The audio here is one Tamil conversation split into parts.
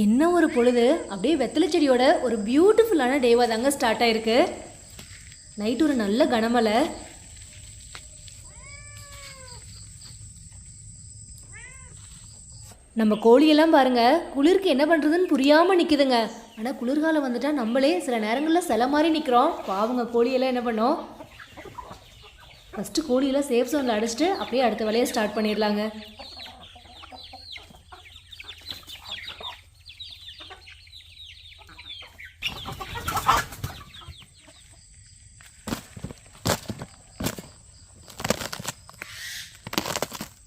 என்ன ஒரு பொழுது? அப்படியே வெத்தலை செடியோட ஒரு பியூட்டிஃபுல்லான டேவாக தாங்க ஸ்டார்ட் ஆயிருக்கு. நைட் ஒரு நல்ல கனமழை. நம்ம கோழியெல்லாம் பாருங்க குளிருக்கு என்ன பண்ணுறதுன்னு புரியாமல் நிற்குதுங்க ஆனால் குளிர்காலம் வந்துட்டால் நம்மளே சில நேரங்களில் சில மாதிரி நிற்கிறோம் பாவங்க கோழியெல்லாம் என்ன பண்ணோம்? ஃபஸ்ட்டு கோழியெல்லாம் சேஃப் சோனில் அடிச்சுட்டு அப்படியே அடுத்த வேலையை ஸ்டார்ட் பண்ணிடலாங்க.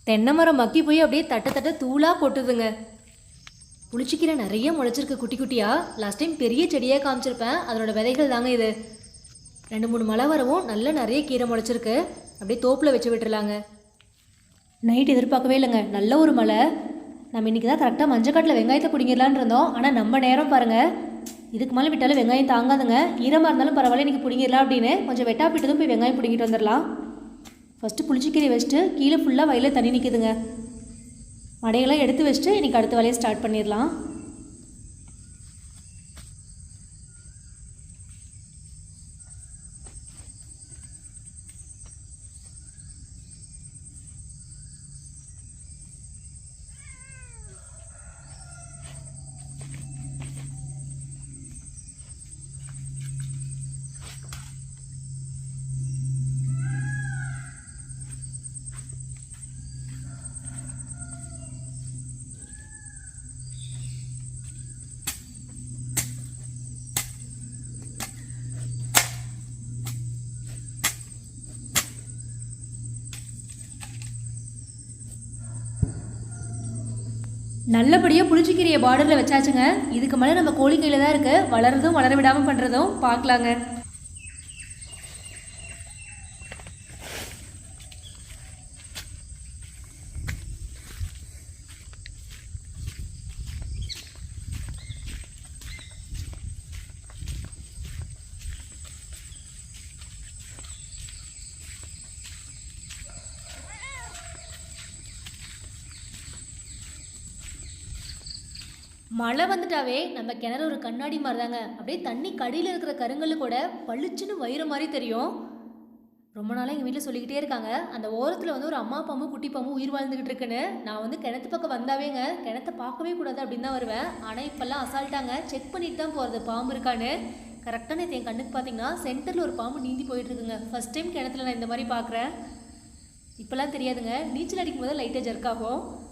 தென்னை மரம் மக்கி போய் அப்படியே தட்ட தட்ட தூளாக கொட்டுதுங்க. புளிச்சிக்கீரை நிறைய முளைச்சிருக்கு குட்டி குட்டியாக லாஸ்ட் டைம் பெரிய செடியாக காமிச்சிருப்பேன். அதனோட விதைகள் தாங்க இது. ரெண்டு மூணு மழை வரவும் நல்ல நிறைய கீரை முளைச்சிருக்கு. அப்படியே தோப்பில் வச்சு விட்டுருலாங்க நைட் எதிர்பார்க்கவே இல்லைங்க. நல்ல ஒரு மழை நம்ம இன்றைக்கி தான் கரெக்டாக மஞ்சக்காட்டில் வெங்காயத்தை பிடிங்கிடலான்னு இருந்தோம். ஆனால் நம்ம நேரம் பாருங்கள் இதுக்கு மேலே விட்டாலும் வெங்காயம் தாங்காதுங்க. ஈரமாக இருந்தாலும் பரவாயில்ல இன்றைக்கி பிடிங்கிடலாம் அப்படின்னு. கொஞ்சம் வெட்டாப்பிட்டதும் போய் வெங்காயம் பிடிங்கிட்டு வந்துடலாம். ஃபஸ்ட்டு புளிச்சிக்கீரை வச்சுட்டு கீழே ஃபுல்லாக வயலில் தண்ணி நிற்கிதுங்க மடையெல்லாம் எடுத்து வச்சுட்டு இன்றைக்கி அடுத்த வேலையை ஸ்டார்ட் பண்ணிடலாம். நல்லபடியாக புளிச்சிக்கீரையை பார்டரில் வச்சாச்சுங்க. இதுக்கு மேலே நம்ம கோழிக்கையில் தான் இருக்குது வளர்றதும் வளர விடாமல் பண்ணுறதும் பார்க்கலாங்க. மழை வந்துட்டாவே நம்ம கிணறு ஒரு கண்ணாடி மாதிரி தாங்க அப்படியே தண்ணி கடியில் இருக்கிற கருங்கல் கூட பளிச்சுன்னு வயிறு மாதிரி தெரியும். ரொம்ப நாளாக எங்கள் வீட்டில் சொல்லிக்கிட்டே இருக்காங்க. அந்த ஓரத்தில் வந்து ஒரு அம்மா பாம்பு குட்டி பாம்பு உயிர் வாழ்ந்துக்கிட்டு இருக்குன்னு. நான் வந்து கிணத்து பக்கம் வந்தாவேங்க. கிணத்த பார்க்கவே கூடாது அப்படின்னு தான் வருவேன். ஆனால் இப்போல்லாம் அசால்ட்டாங்க. செக் பண்ணிட்டு தான் போகிறது பாம்பு இருக்கான்னு. கரெக்டாக நேற்று என் கண்ணுக்கு பார்த்தீங்கன்னா? சென்டரில் ஒரு பாம்பு நீந்தி போயிட்டுருக்குங்க ஃபஸ்ட் ஃபர்ஸ்ட் டைம் கிணத்துல நான் இந்த மாதிரி பார்க்குறேன். இப்போல்லாம் தெரியாதுங்க. நீச்சல் அடிக்கும் போது லைட்டாக ஜர்க் ஆகும்.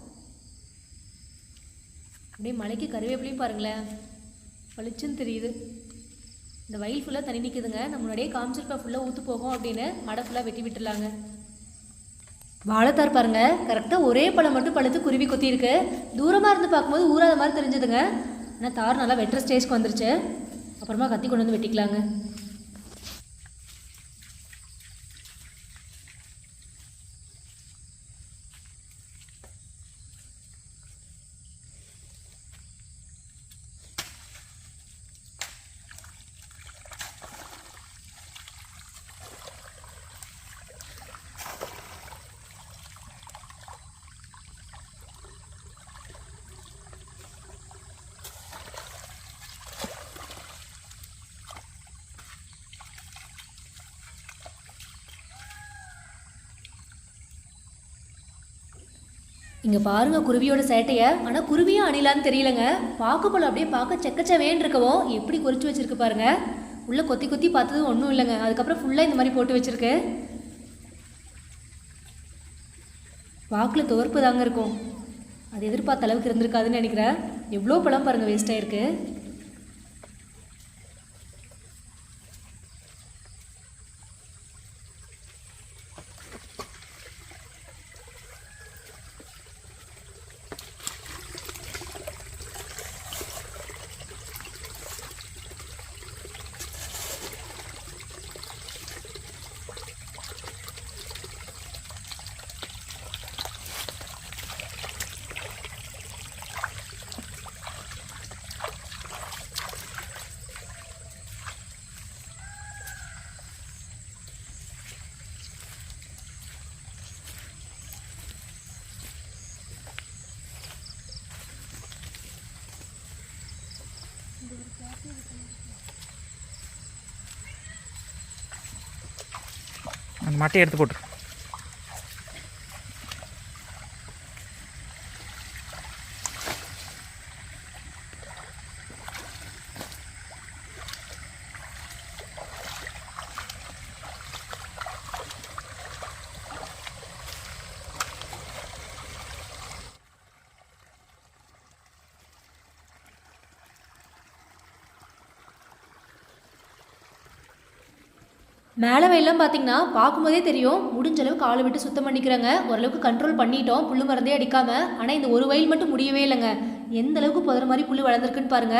அப்படியே மலைக்கு கருவேப்பிலையும் பாருங்களேன். பளிச்சுன்னு தெரியுது. இந்த வயல் ஃபுல்லாக தண்ணி நிற்குதுங்க நம்ம முன்னாடியே காமிச்சிருப்பா ஃபுல்லாக ஊற்று போகும் அப்படின்னு மடை ஃபுல்லாக வெட்டி விட்டுலாங்க வாழைத்தார் பாருங்க. கரெக்டாக ஒரே பழம் மட்டும் பழுத்து குருவி கொத்தி இருக்கு தூரமாக இருந்து பார்க்கும்போது ஊறாத மாதிரி தெரிஞ்சுதுங்க. ஆனால் தார் நல்லா வெட்டுற ஸ்டேஜ்க்கு வந்துருச்சு. அப்புறமா கத்தி கொண்டு வந்து வெட்டிக்கலாங்க. இங்கே பாருங்க குருவியோட சேட்டையை. ஆனால் குருவியும் அணிலான்னு தெரியலங்க. பார்க்க போல அப்படியே பார்க்க செக்கச்சவேன்னு இருக்கவோ எப்படி குறிச்சு வச்சிருக்கு பாருங்க. உள்ள கொத்தி கொத்தி பார்த்தது ஒன்றும் இல்லைங்க. அதுக்கப்புறம் ஃபுல்லாக இந்த மாதிரி போட்டு வச்சிருக்கு. வாக்கில் துவர்ப்பு தாங்க இருக்கும். அது எதிர்பார்த்த அளவுக்கு இருந்திருக்காதுன்னு நினைக்கிறேன். எவ்வளோ பழம் பாருங்க வேஸ்ட் ஆயிருக்கு. அந்த மட்டையை எடுத்து போட்டுரு. மேலே வெயிலாம் பார்த்தீங்கன்னா பார்க்கும்போதே தெரியும். முடிஞ்ச அளவுக்கு ஆளு விட்டு சுத்தம் பண்ணிக்கிறாங்க. ஓரளவுக்கு கண்ட்ரோல் பண்ணிட்டோம். புல் மருந்தே அடிக்காம. ஆனால் இந்த ஒரு வயல் மட்டும் முடியவே இல்லைங்க. எந்த அளவுக்கு புதற மாதிரி புல் வளர்ந்துருக்குன்னு பாருங்க.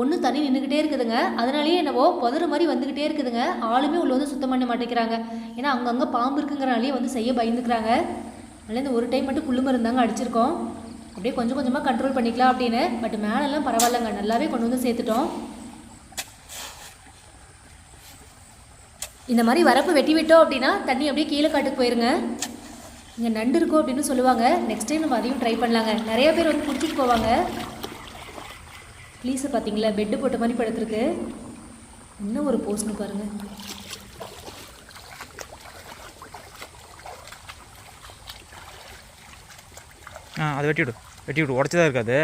ஒன்று தண்ணி நின்றுக்கிட்டே இருக்குதுங்க. அதனாலேயே என்னவோ புதற மாதிரி வந்துக்கிட்டே இருக்குதுங்க. ஆளுமே உள்ள வந்து சுத்தம் பண்ண மாட்டேங்கிறாங்க. ஏன்னா அங்கங்கே பாம்பு இருக்குங்கிறனாலே வந்து செய்ய பயந்துக்கிறாங்க. அதனால இந்த ஒரு டைம் மட்டும் புல்லு மருந்தாங்க அடிச்சிருக்கோம். அப்படியே கொஞ்சம் கொஞ்சமாக கண்ட்ரோல் பண்ணிக்கலாம் அப்படின்னு. பட் மேலெல்லாம் பரவாயில்லங்க. நல்லாவே கொண்டு வந்து சேர்த்துட்டோம். இந்த மாதிரி வரப்பு வெட்டி விட்டோம் அப்படின்னா தண்ணி அப்படியே கீழே காட்டுக்கு போயிருங்க. இங்கே நண்டு இருக்கும் அப்படின்னு சொல்லுவாங்க. நெக்ஸ்ட் டைம் நம்ம அதையும் ட்ரை பண்ணலாங்க. நிறைய பேர் வந்து பிடிச்சிட்டு போவாங்க. ப்ளீஸை பார்த்தீங்களா? பெட்டு போட்ட மாதிரி படுத்துருக்கு. இன்னும் ஒரு போஸ்ட்னு பாருங்க. ஆ அதை வெட்டி விடு. வெட்டி விடு. உடச்சதா இருக்காது.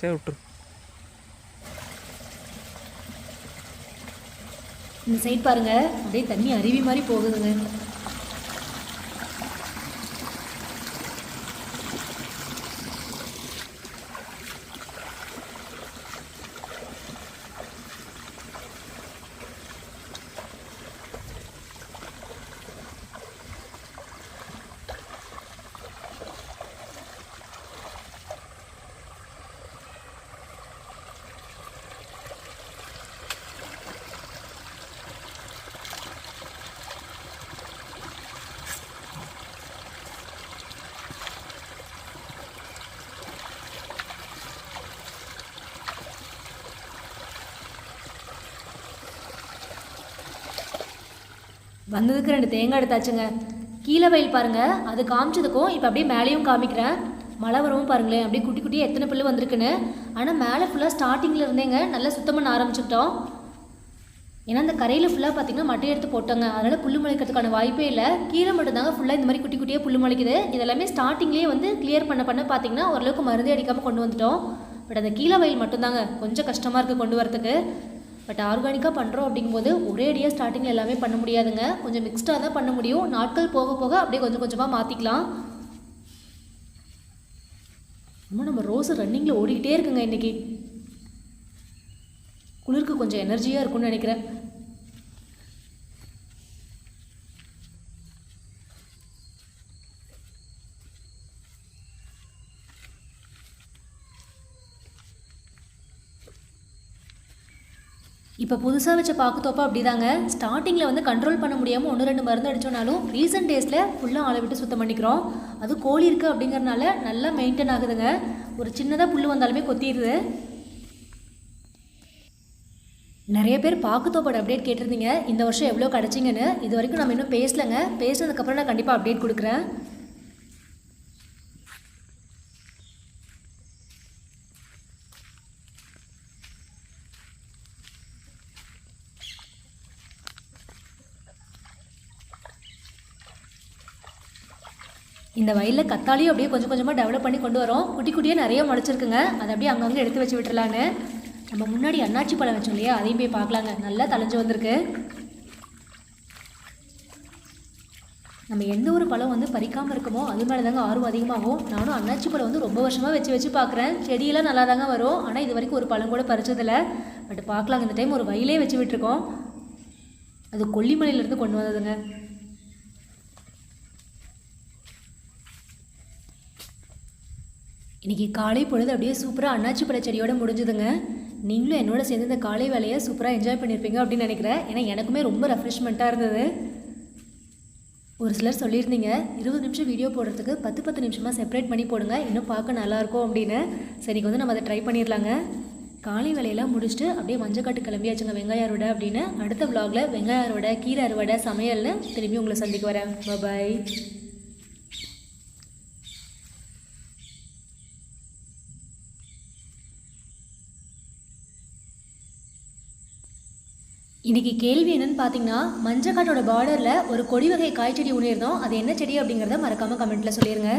சரி விட்டுரு. இந்த சைட் பாருங்க. அப்படியே தண்ணி அருவி மாதிரி போகுதுங்க. வந்ததுக்கு ரெண்டு தேங்காய் எடுத்தாச்சுங்க. கீழே வயல் பாருங்க. அது காமிச்சதுக்கும் இப்போ அப்படியே மேலேயும் காமிக்கிறேன். மழை வரவும் பாருங்களேன். அப்படியே குட்டி குட்டியாக எத்தனை புல்லு வந்திருக்குன்னு. ஆனால் மேலே ஃபுல்லாக ஸ்டார்டிங்கில் இருந்தேங்க. நல்லா சுத்தம் பண்ண ஆரம்பிச்சுக்கிட்டோம். ஏன்னா அந்த கரையில் ஃபுல்லாக பார்த்தீங்கன்னா மட்டை எடுத்து போட்டாங்க. அதனால் புல்லு முளைக்கிறதுக்கான வாய்ப்பே இல்லை. கீழே மட்டும்தாங்க ஃபுல்லாக இந்த மாதிரி குட்டி குட்டியாக புல் முளைக்குது. இதெல்லாமே ஸ்டார்டிங்லேயே வந்து கிளியர் பண்ண பண்ண பார்த்தீங்கன்னா ஓரளவுக்கு மருந்து அடிக்காமல் கொண்டு வந்துட்டோம். பட் அந்த கீழே வயல் மட்டும்தாங்க. கொஞ்சம் கஷ்டமாக இருக்குது கொண்டு வரதுக்கு. பட் ஆர்கானிக்காக பண்ணுறோம் அப்படிங்கும்போது ஒரே அடியாக ஸ்டார்டிங்கில் எல்லாமே பண்ண முடியாதுங்க. கொஞ்சம் மிக்ஸ்டாக தான் பண்ண முடியும். நாட்கள் போக போக அப்படியே கொஞ்சம் கொஞ்சமாக மாற்றிக்கலாம் இன்னும் நம்ம ரோஸ் ரன்னிங்கில் ஓடிக்கிட்டே இருக்குங்க இன்றைக்கி குளிருக்கு கொஞ்சம் எனர்ஜியாக இருக்கும்னு நினைக்கிறேன். இப்போ புதுசாக வச்ச பாக்குத்தோப்பா அப்படிதாங்க. ஸ்டார்டிங்கில் வந்து கண்ட்ரோல் பண்ண முடியாமல் ஒன்று ரெண்டு மருந்து அடித்தோனாலும் ரீசெண்ட் டேஸில் ஃபுல்லாக ஆளை விட்டு சுத்தம் பண்ணிக்கிறோம். அது கோழி இருக்குது அப்படிங்கிறனால நல்லா மெயின்டைன் ஆகுதுங்க. ஒரு சின்னதாக புல் வந்தாலுமே கொத்திடுது. நிறைய பேர் பாக்குத்தோப்போட அப்டேட் கேட்டிருந்தீங்க. இந்த வருஷம் எவ்வளோ கிடச்சிங்கன்னு. இது வரைக்கும் நம்ம இன்னும் பேசலைங்க. பேசினதுக்கப்புறம் நான் கண்டிப்பாக அப்டேட் கொடுக்குறேன். இந்த வயலில் கத்தாலையும் அப்படியே கொஞ்சம் கொஞ்சமாக டெவலப் பண்ணி கொண்டு வரோம். குட்டி குட்டியாக நிறைய முளைச்சிருக்குங்க. அதை அப்படியே அங்கங்கே எடுத்து வச்சு விட்டுறலான்னு. நம்ம முன்னாடி அன்னாச்சி பழம் வச்சோம் இல்லையா? அதையும் போய் பார்க்கலாங்க. நல்லா தலைஞ்சு வந்திருக்கு. நம்ம எந்த ஒரு பழம் வந்து பறிக்காமல் இருக்கமோ அது மேலே தாங்க ஆர்வம் அதிகமாகும். நானும் அன்னாச்சி பழம் வந்து ரொம்ப வருஷமாக வச்சு வச்சு பார்க்குறேன். செடியெல்லாம் நல்லா தாங்க வரும். ஆனால் இது வரைக்கும் ஒரு பழம் கூட பறிச்சதில்ல. பட் பார்க்கலாங்க. இந்த டைம் ஒரு வயலே வச்சு விட்டுருக்கோம். அது கொல்லிமலையிலேருந்து கொண்டு வந்ததுங்க. இன்றைக்கி காலை பொழுது அப்படியே சூப்பராக அண்ணாச்சி பழச்செடியோடு முடிஞ்சுதுங்க. நீங்களும் என்னோட சேர்ந்து இந்த காலை வேலையை சூப்பராக என்ஜாய் பண்ணியிருப்பீங்க அப்படின்னு நினைக்கிறேன். ஏன்னா எனக்குமே ரொம்ப ரெஃப்ரெஷ்மெண்ட்டாக இருந்தது. ஒரு சிலர் சொல்லியிருந்தீங்க இருபது நிமிஷம் வீடியோ போடுறதுக்கு பத்து பத்து நிமிஷமாக செப்பரேட் பண்ணி போடுங்க இன்னும் பார்க்க நல்லாயிருக்கும் அப்படின்னு. சரி வந்து நம்ம அதை ட்ரை பண்ணிடலாங்க. காலை வேலையெல்லாம் முடிச்சுட்டு அப்படியே மஞ்சக்காட்டு கிளம்பியாச்சுங்க வெங்காய அறுவடை அப்படின்னு. அடுத்த vlogல வெங்காய அறுவடை கீரை அறுவடை சமையல்னு திரும்பி உங்களை சந்திக்க வரேன். பாய் இன்னைக்கு கேள்வி என்னன்னு பார்த்தீங்கன்னா மஞ்சக்காட்டோட பார்டரில் ஒரு கொடி வகை காய்ச்செடி உணிர்ந்தோம். அது என்ன செடி அப்படிங்கிறத மறக்காமல் கமெண்ட்டில் சொல்லிடுங்க